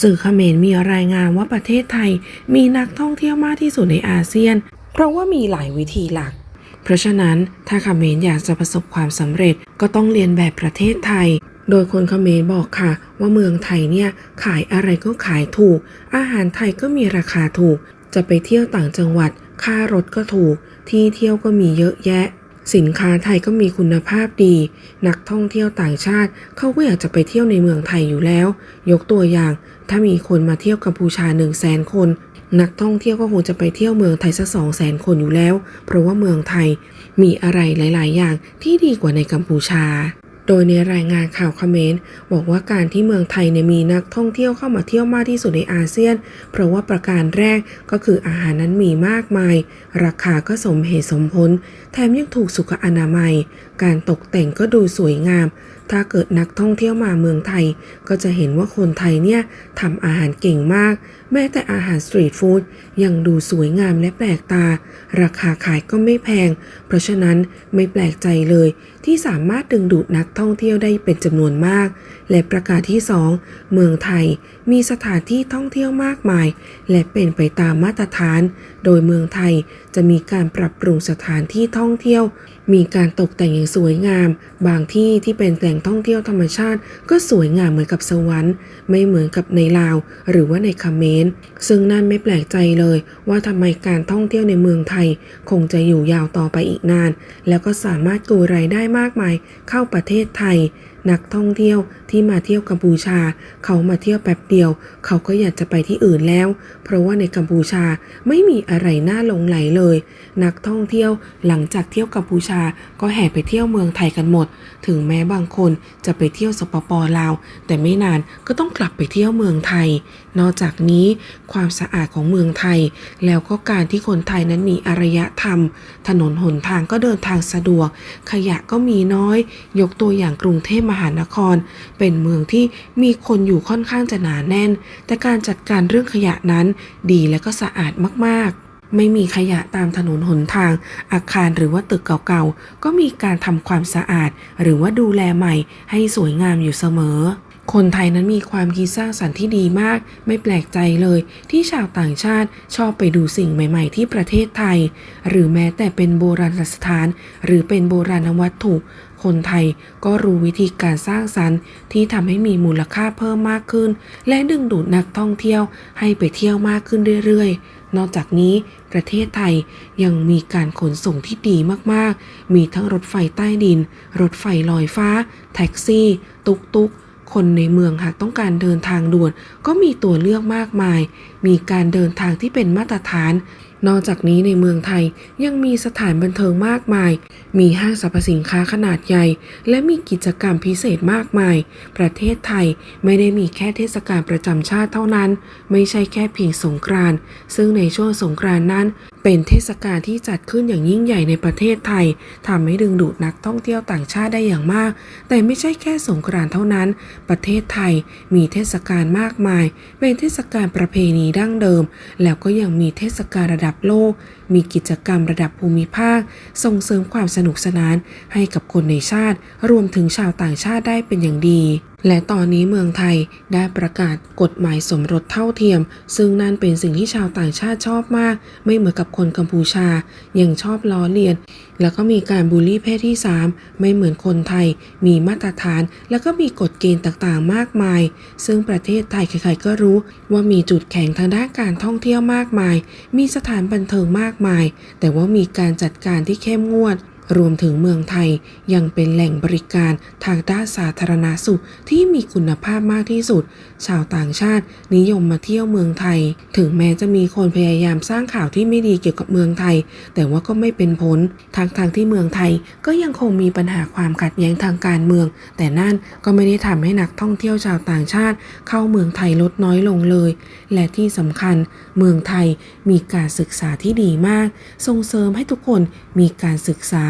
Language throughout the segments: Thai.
สื่อเขมรมีรายงานว่าประเทศไทยมีนักท่องเที่ยวมากที่สุดในอาเซียน เพราะว่ามีหลายวิธีหลัก เพราะฉะนั้นถ้าเขมรอยากจะประสบความสำเร็จก็ต้องเรียนแบบประเทศไทย โดยคนเขมรบอกค่ะ ว่าเมืองไทยเนี่ยขายอะไรก็ขายถูก อาหารไทยก็มีราคาถูก จะไปเที่ยวต่างจังหวัด ค่ารถก็ถูก ที่เที่ยวก็มีเยอะแยะ สินค้าไทยก็มีคุณภาพดี นักท่องเที่ยวต่างชาติเขาก็อยากจะไปเที่ยวในเมืองไทยอยู่แล้ว ยกตัวอย่าง ถ้ามีคนมาเที่ยวกัมพูชา1นึ่งแสนคน นักท่องเที่ยวก็คงจะไปเที่ยวเมืองไทยสักสองแสนคนอยู่แล้ว เพราะว่าเมืองไทยมีอะไรหลาย ๆ อย่างที่ดีกว่าในกัมพูชา โดยในรายงานข่าวคอมเมนต์บอกว่าการที่เมืองไทยเนี่ยมีนักท่องเที่ยวเข้ามาเที่ยวมากที่สุดในอาเซียน เพราะว่าประการแรกก็คืออาหารนั้นมีมากมาย ราคาก็สมเหตุสมผล แถมยังถูกสุขอนามัย การตกแต่งก็ดูสวยงาม ถ้าเกิดนักท่องเที่ยวมาเมืองไทย ก็จะเห็นว่าคนไทยเนี่ยทำอาหารเก่งมาก แม้แต่อาหารสตรีทฟู้ดยังดูสวยงามและแปลกตา ราคาขายก็ไม่แพง เพราะฉะนั้นไม่แปลกใจเลย ที่สามารถดึงดูดนักท่องเที่ยวได้เป็นจำนวนมาก และประกาศที่ 2 เมืองไทยมีสถานที่ท่องเที่ยวมากมาย และเป็นไปตามมาตรฐาน โดยเมืองไทยจะมีการปรับปรุงสถานที่ท่องเที่ยว มีการตกแต่งอย่างสวยงาม บางที่ที่เป็นแหล่งท่องเที่ยวธรรมชาติ ก็สวยงามเหมือนกับสวรรค์ ไม่เหมือนกับในลาว หรือว่าในคาเมรซึ่งนั่นไม่แปลกใจเลย ว่าทำไมการท่องเที่ยวในเมืองไทย คงจะอยู่ยาวต่อไปอีกนาน แล้วก็สามารถกูรายได้มากมายเข้าประเทศไทย นักท่องเที่ยวที่มาเที่ยวกัมพูชา เขามาเที่ยวแป๊บเดียว เขาก็อยากจะไปที่อื่นแล้ว เพราะว่าในกัมพูชาไม่มีอะไรน่าหลงไหลเลย นักท่องเที่ยวหลังจากเที่ยวกัมพูชาก็แห่ไปเที่ยวเมืองไทยกันหมด ถึงแม้บางคนจะไปเที่ยวสปปลาว แต่ไม่นานก็ต้องกลับไปเที่ยวเมืองไทย นอกจากนี้ความสะอาดของเมืองไทย แล้วก็การที่คนไทยนั้นมีอารยธรรม ถนนหนทางก็เดินทางสะดวก ขยะก็มีน้อย ยกตัวอย่างกรุงเทพมหานคร เป็นเมืองที่มีคนอยู่ค่อนข้างจะหนาแน่น แต่การจัดการเรื่องขยะนั้นดีและก็สะอาดมากๆไม่มีขยะตามถนนหนทาง อาคารหรือว่าตึกเก่าๆ ก็มีการทำความสะอาด หรือว่าดูแลใหม่ให้สวยงามอยู่เสมอ คนไทยนั้นมีความคิดสร้างสรรค์ที่ดีมาก ไม่แปลกใจเลยที่ชาวต่างชาติชอบไปดูสิ่งใหม่ ๆ ที่ประเทศไทย หรือแม้แต่เป็นโบราณสถาน หรือเป็นโบราณวัตถุ คนไทยก็รู้วิธีการสร้างสรรค์ที่ทำให้มีมูลค่าเพิ่มมากขึ้น และดึงดูดนักท่องเที่ยวให้ไปเที่ยวมากขึ้นเรื่อยๆนอกจากนี้ประเทศไทยยังมีการขนส่งที่ดีมาก ๆ มีทั้งรถไฟใต้ดิน รถไฟลอยฟ้า แท็กซี่ ตุกตุกๆ คนในเมืองหากต้องการเดินทางด่วน ก็มีตัวเลือกมากมาย มีการเดินทางที่เป็นมาตรฐาน นอกจากนี้ในเมืองไทยยังมีสถานบันเทิงมากมาย มีห้างสรรพสินค้าขนาดใหญ่ และมีกิจกรรมพิเศษมากมาย ประเทศไทยไม่ได้มีแค่เทศกาลประจำชาติเท่านั้น ไม่ใช่แค่เพียงสงกรานต์ซึ่งในช่วงสงกรานต์นั้น เป็นเทศกาลที่จัดขึ้นอย่างยิ่งใหญ่ในประเทศไทยทำให้ดึงดูดนักท่องเที่ยวต่างชาติได้อย่างมาก แต่ไม่ใช่แค่สงกรานต์เท่านั้น ประเทศไทยมีเทศกาลมากมาย เป็นเทศกาลประเพณีดั้งเดิม แล้วก็ยังมีเทศกาลระดับโลก มีกิจกรรมระดับภูมิภาค ส่งเสริมความสนุกสนานให้กับคนในชาติ รวมถึงชาวต่างชาติได้เป็นอย่างดี และตอนนี้เมืองไทยได้ประกาศกฎหมายสมรสเท่าเทียม ซึ่งนั่นเป็นสิ่งที่ชาวต่างชาติชอบมาก ไม่เหมือนกับคนกัมพูชา ยังชอบล้อเลียน แล้วก็มีการบูลลี่เพศที่ 3 ไม่เหมือนคนไทย มีมาตรฐาน แล้วก็มีกฎเกณฑ์ต่างๆ มากมาย ซึ่งประเทศไทยใครๆก็รู้ว่ามีจุดแข็งทางด้านการท่องเที่ยวมากมาย มีสถานบันเทิงมากมาย แต่ว่ามีการจัดการที่เข้มงวด รวมถึงเมืองไทยยังเป็นแหล่งบริการทางด้านสาธารณาสุขที่มีคุณภาพมากที่สุด ชาวต่างชาตินิยมมาเที่ยวเมืองไทย ถึงแม้จะมีคนพยายามสร้างข่าวที่ไม่ดีเกี่ยวกับเมืองไทย แต่ว่าก็ไม่เป็นผลทางทางที่เมืองไทยก็ยังคงมีปัญหาความขัดแย้งทางการเมือง แต่นั่นก็ไม่ได้ทำให้นักท่องเที่ยวชาวต่างชาติ เข้าเมืองไทยลดน้อยลงเลย และที่สำคัญเมืองไทยมีการศึกษาที่ดีมาก ส่งเสริมให้ทุกคนมีการศึกษา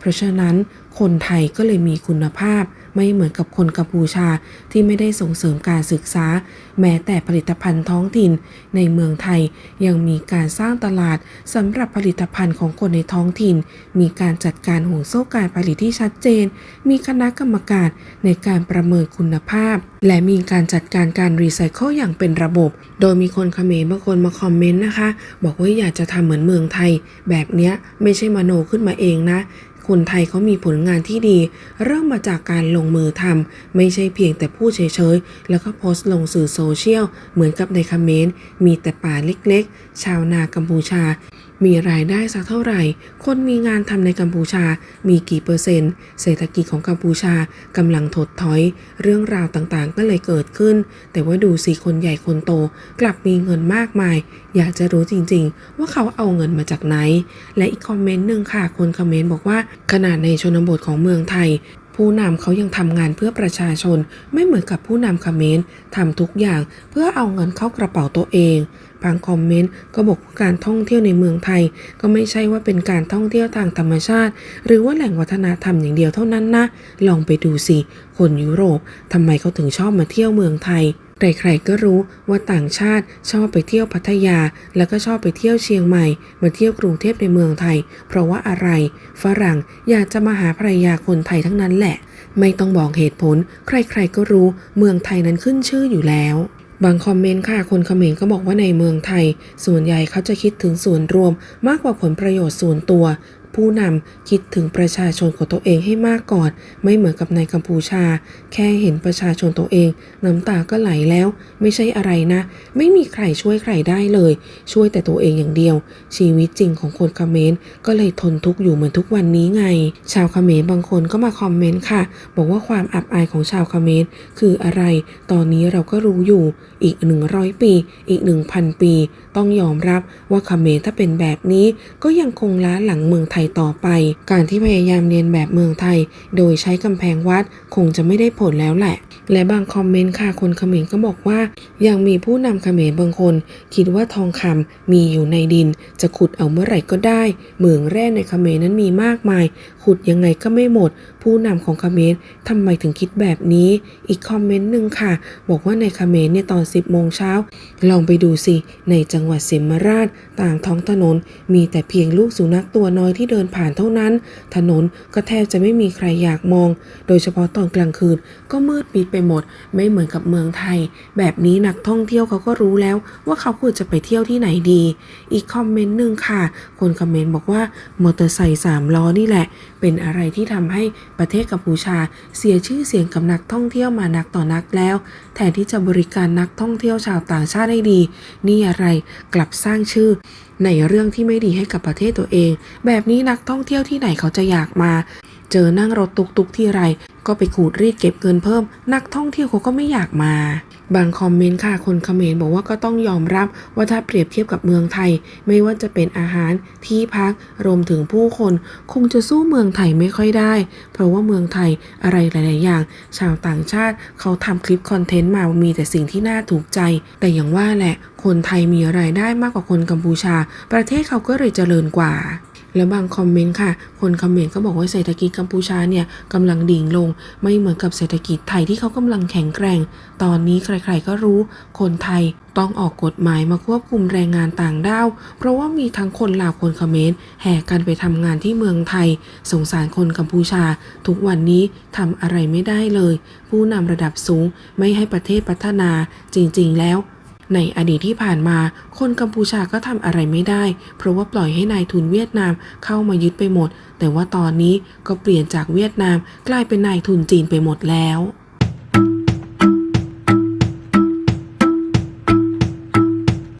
เพราะฉะนั้นคนไทยก็เลยมีคุณภาพไม่เหมือนกับคนกัมพูชาที่ไม่ได้ส่งเสริมการศึกษา แม้แต่ผลิตภัณฑ์ท้องถิ่น ในเมืองไทยยังมีการสร้างตลาดสำหรับผลิตภัณฑ์ของคนในท้องถิ่น มีการจัดการห่วงโซ่การผลิตที่ชัดเจน มีคณะกรรมการในการประเมินคุณภาพ และมีการจัดการการรีไซเคิลอย่างเป็นระบบ โดยมีคนเขมรบางคนมาคอมเมนต์นะคะ บอกว่าอยากจะทำเหมือนเมืองไทย แบบนี้ไม่ใช่มโนขึ้นมาเองนะคนไทยเขามีผลงานที่ดี เริ่มมาจากการลงมือทำไม่ใช่เพียงแต่พูดเฉยๆ แล้วก็โพสต์ลงสื่อโซเชียล เหมือนกับในคอมเมนต์ มีแต่ป่าเล็กๆ ชาวนากัมพูชา มีรายได้สักเท่าไหร่ คนมีงานทำในกัมพูชา มีกี่เปอร์เซ็นต์ เศรษฐกิจของกัมพูชากำลังถดถอย เรื่องราวต่างๆ ก็เลยเกิดขึ้น แต่ว่าดูสิคนใหญ่คนโต กลับมีเงินมากมาย อยากจะรู้จริงๆ ว่าเขาเอาเงินมาจากไหน และอีกคอมเมนต์หนึ่งค่ะ คนคอมเมนต์บอกว่าขนาดในชนบทของเมืองไทย ผู้นำเขายังทำงานเพื่อประชาชนไม่เหมือนกับผู้นำคอมเมนต์ทำทุกอย่างเพื่อเอาเงินเข้ากระเป๋าตัวเองบางคอมเมนต์ก็บอกว่าการท่องเที่ยวในเมืองไทย ก็ไม่ใช่ว่าเป็นการท่องเที่ยวทางธรรมชาติ หรือว่าแหล่งวัฒนธรรมอย่างเดียวเท่านั้นนะ ลองไปดูสิ คนยุโรปทำไมเขาถึงชอบมาเที่ยวเมืองไทย ใครๆก็รู้ว่าต่างชาติชอบไปเที่ยวพัทยา แล้วก็ชอบไปเที่ยวเชียงใหม่ มาเที่ยวกรุงเทพในเมืองไทย เพราะว่าอะไร ฝรั่งอยากจะมาหาภรรยาคนไทยทั้งนั้นแหละ ไม่ต้องบอกเหตุผล ใครๆก็รู้เมืองไทยนั้นขึ้นชื่ออยู่แล้วบางคอมเมนต์ค่ะ คนเขมรก็บอกว่าในเมืองไทย ส่วนใหญ่เขาจะคิดถึงส่วนรวมมากกว่าผลประโยชน์ส่วนตัว ผู้นำคิดถึงประชาชนของตัวเองให้มากก่อน ไม่เหมือนกับในกัมพูชา แค่เห็นประชาชนตัวเอง น้ำตาก็ไหลแล้ว ไม่ใช่อะไรนะ ไม่มีใครช่วยใครได้เลย ช่วยแต่ตัวเองอย่างเดียว ชีวิตจริงของคนเขมรก็เลยทนทุกข์อยู่เหมือนทุกวันนี้ไง ชาวเขมรบางคนก็มาคอมเมนต์ค่ะ บอกว่าความอับอายของชาวเขมรคืออะไร ตอนนี้เราก็รู้อยู่อีก 100 ปี อีก 1,000 ปี ต้องยอมรับว่าเขมรถ้าเป็นแบบนี้ ก็ยังคงล้าหลังเมืองไทยต่อไป การที่พยายามเรียนแบบเมืองไทย โดยใช้กำแพงวัดคงจะไม่ได้ผลแล้วแหละ และบางคอมเมนต์ค่ะคนเขมรก็บอกว่า ยังมีผู้นำเขมรบางคน คิดว่าทองคำมีอยู่ในดิน จะขุดเอาเมื่อไหร่ก็ได้ เหมืองแร่ในเขมรนั้นมีมากมาย ขุดยังไงก็ไม่หมด ผู้นำของเขมรทำไมถึงคิดแบบนี้ อีกคอมเมนต์หนึ่งค่ะ บอกว่าในเขมรเนี่ยตอน 10โมงเช้าลองไปดูสิ ในจังหวัดเสมราชต่างท้องถนน มีแต่เพียงลูกสุนัขตัวน้อยที่เดินผ่านเท่านั้น ถนนก็แทบจะไม่มีใครอยากมอง โดยเฉพาะตอนกลางคืนก็มืดมิดไปหมด ไม่เหมือนกับเมืองไทย แบบนี้นักท่องเที่ยวเขาก็รู้แล้วว่าเขาควรจะไปเที่ยวที่ไหนดี อีกคอมเมนต์หนึ่งค่ะ คนคอมเมนต์บอกว่ามอเตอร์ไซค์สามล้อนี่แหละ เป็นอะไรที่ทำให้ประเทศกัมพูชา เสียชื่อเสียงกับนักท่องเที่ยวมานักต่อนักแล้ว แทนที่จะบริการนักท่องเที่ยวชาวต่างชาติได้ดี นี่อะไรกลับสร้างชื่อในเรื่องที่ไม่ดีให้กับประเทศตัวเอง แบบนี้นักท่องเที่ยวที่ไหนเขาจะอยากมา เจอนั่งรถตุกตุกที่ไร ก็ไปขูดรีดเก็บเงินเพิ่ม นักท่องเที่ยวเขาก็ไม่อยากมา บางคอมเมนต์ค่ะคนเขมรบอกว่าก็ต้องยอมรับว่าถ้าเปรียบเทียบกับเมืองไทย ไม่ว่าจะเป็นอาหารที่พักรวมถึงผู้คน คงจะสู้เมืองไทยไม่ค่อยได้ เพราะว่าเมืองไทยอะไรหลาย ๆ อย่าง ชาวต่างชาติเขาทำคลิปคอนเทนต์มามีแต่สิ่งที่น่าถูกใจ แต่อย่างว่าแหละ คนไทยมีรายได้มากกว่าคนกัมพูชา ประเทศเขาก็เลยเจริญกว่า แล้วบางคอมเมนต์ค่ะ คนคอมเมนต์ก็บอกว่าเศรษฐกิจกัมพูชาเนี่ยกำลังดิ่งลง ไม่เหมือนกับเศรษฐกิจไทยที่เขากำลังแข็งแกร่ง ตอนนี้ใครๆก็รู้คนไทยต้องออกกฎหมายมาควบคุมแรงงานต่างด้าว เพราะว่ามีทั้งคนลาวคนเขมรแห่กันไปทำงานที่เมืองไทย สงสารคนกัมพูชา ทุกวันนี้ทำอะไรไม่ได้เลย ผู้นำระดับสูงไม่ให้ประเทศพัฒนา จริง ๆ แล้ว ในอดีตที่ผ่านมา คนกัมพูชาก็ทำอะไรไม่ได้ เพราะว่าปล่อยให้นายทุนเวียดนามเข้ามายึดไปหมด แต่ว่าตอนนี้ก็เปลี่ยนจากเวียดนามกลายเป็นนายทุนจีนไปหมดแล้ว